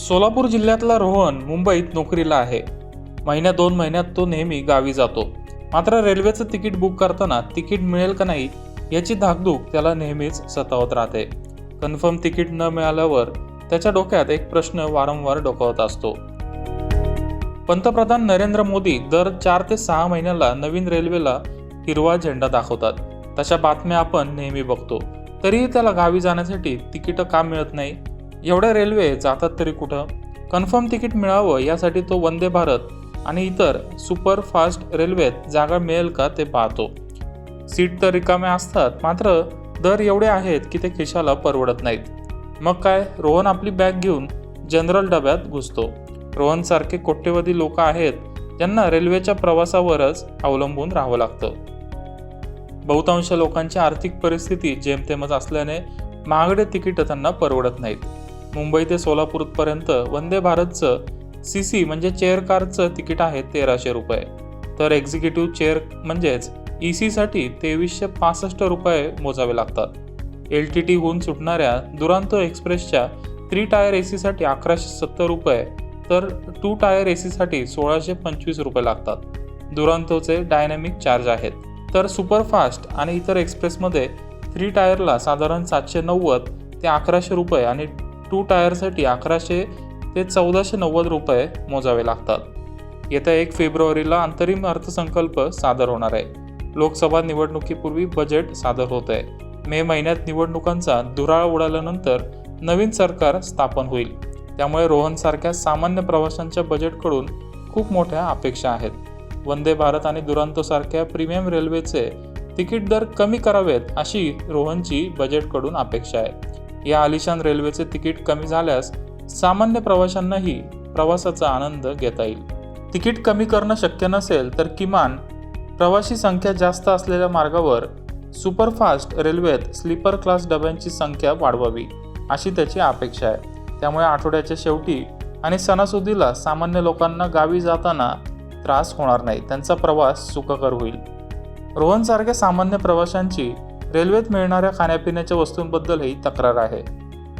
सोलापूर जिल्ह्यातला रोहन मुंबईत नोकरीला आहे. महिन्या दोन महिन्यात तो नेहमी गावी जातो. मात्र रेल्वेचं तिकीट बुक करताना तिकीट मिळेल का नाही याची धाकधूक त्याला नेहमीच सतावत राहते. कन्फर्म तिकीट न मिळाल्यावर त्याच्या डोक्यात एक प्रश्न वारंवार डोकावत असतो. पंतप्रधान नरेंद्र मोदी दर चार ते सहा महिन्याला नवीन रेल्वेला हिरवा झेंडा दाखवतात. तशा बातम्या आपण नेहमी बघतो. तरीही त्याला गावी जाण्यासाठी तिकीटं का मिळत नाही? एवढ्या रेल्वे जातात तरी कुठं? कन्फर्म तिकीट मिळावं यासाठी तो वंदे भारत आणि इतर सुपर फास्ट रेल्वेत जागा मिळेल का ते पाहतो. सीट तर रिकाम्या असतात मात्र दर एवढे आहेत की ते खिशाला परवडत नाहीत. मग काय? रोहन आपली बॅग घेऊन जनरल डब्यात घुसतो. रोहनसारखे कोट्यवधी लोक आहेत ज्यांना रेल्वेच्या प्रवासावरच अवलंबून राहावं लागतं. बहुतांश लोकांची आर्थिक परिस्थिती जेमतेमच असल्याने महागडे तिकीट त्यांना परवडत नाहीत. मुंबई ते सोलापूरपर्यंत वंदे भारतचं सी सी म्हणजे चेअर कारचं तिकीट आहे तेराशे रुपये. तर एक्झिक्युटिव्ह चेअर म्हणजेच ई सीसाठी तेवीसशे पासष्ट रुपये मोजावे लागतात. एल टी टीहून सुटणाऱ्या दुरांतो एक्सप्रेसच्या थ्री टायर ए सीसाठी अकराशे सत्तर रुपये तर टू टायर ए सीसाठी सोळाशे पंचवीस रुपये लागतात. दुरांतोचे डायनॅमिक चार्ज आहेत. तर सुपरफास्ट आणि इतर एक्सप्रेसमध्ये थ्री टायरला साधारण सातशे नव्वद ते अकराशे रुपये आणि टू टायरसाठी अकराशे ते चौदाशे नव्वद रुपये मोजावे लागतात. येत्या एक फेब्रुवारीला अंतरिम अर्थसंकल्प सादर होणार आहे. लोकसभा निवडणुकीपूर्वी बजेट सादर होत आहे मे महिन्यात निवडणुकांचा दुराळ उडाल्यानंतर नवीन सरकार स्थापन होईल. त्यामुळे रोहनसारख्या सामान्य प्रवाशांच्या बजेटकडून खूप मोठ्या अपेक्षा आहेत. वंदे भारत आणि दुरांतोसारख्या प्रीमियम रेल्वेचे तिकीट दर कमी करावेत अशी रोहनची बजेटकडून अपेक्षा आहे. या आलिशान रेल्वेचे तिकीट कमी झाल्यास सामान्य प्रवाशांनाही प्रवासाचा आनंद घेता येईल. तिकीट कमी करणं शक्य नसेल तर किमान प्रवासी संख्या जास्त असलेल्या मार्गावर सुपरफास्ट रेल्वेत स्लीपर क्लास डब्यांची संख्या वाढवावी अशी त्याची अपेक्षा आहे. त्यामुळे आठवड्याच्या शेवटी आणि सणासुदीला सामान्य लोकांना गावी जाताना त्रास होणार नाही. त्यांचा प्रवास सुखकर होईल. रोहनसारख्या सामान्य प्रवाशांची रेल्वेत मिळणाऱ्या खाण्यापिण्याच्या वस्तूंबद्दलही तक्रार आहे.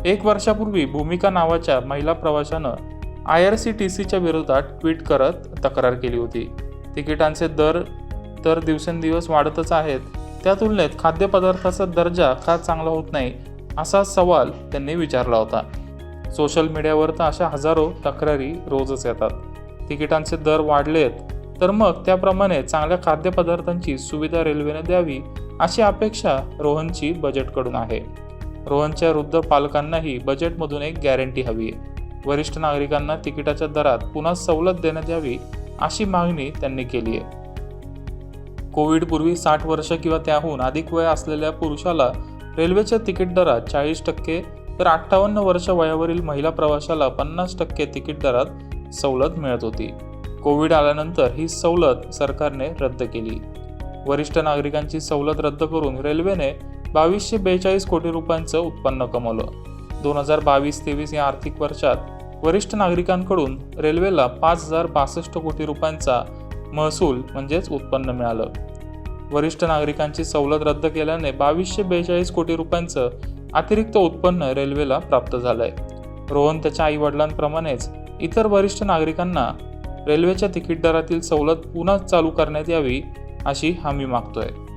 एक वर्षापूर्वी भूमिका नावाच्या महिला प्रवाशानं आय आर सी टी सीच्या विरोधात ट्विट करत तक्रार केली होती. तिकिटांचे दर तर दिवसेंदिवस वाढतच आहेत. त्या तुलनेत खाद्यपदार्थाचा दर्जा का चांगला होत नाही असा सवाल त्यांनी विचारला होता. सोशल मीडियावर तर अशा हजारो तक्रारी रोजच येतात. तिकिटांचे दर वाढलेत तर मग त्याप्रमाणे चांगल्या खाद्यपदार्थांची सुविधा रेल्वेने द्यावी अशी अपेक्षा रोहनची बजेटकडून आहे. रोहनच्या वृद्ध पालकांनाही बजेटमधून एक गॅरंटी हवी आहे. वरिष्ठ नागरिकांना तिकिटाच्या दरात पुन्हा सवलत देण्यात यावी अशी मागणी त्यांनी केली आहे. कोविडपूर्वी साठ वर्ष किंवा त्याहून अधिक वय असलेल्या पुरुषाला रेल्वेच्या तिकीट दरात चाळीस टक्के तर अठ्ठावन्न वर्ष वयावरील महिला प्रवाशाला पन्नास टक्के तिकीट दरात सवलत मिळत होती. कोविड आल्यानंतर ही सवलत सरकारने रद्द केली. वरिष्ठ नागरिकांची सवलत रद्द करून रेल्वेने बावीसशे बेचाळीस कोटी रुपयांचं उत्पन्न कमवलं. दोन हजार बावीस तेवीस या आर्थिक वर्षात वरिष्ठ नागरिकांकडून रेल्वेला पाच हजार बासष्ट कोटी रुपयांचा महसूल म्हणजेच उत्पन्न मिळालं. वरिष्ठ नागरिकांची सवलत रद्द केल्याने बावीसशे बेचाळीस कोटी रुपयांचं अतिरिक्त उत्पन्न रेल्वेला प्राप्त झालंय. रोहन त्याच्या आई वडिलांप्रमाणेच इतर वरिष्ठ नागरिकांना रेल्वेच्या तिकीट दरातील सवलत पुन्हा चालू करण्यात यावी अशी हमी मागतोय.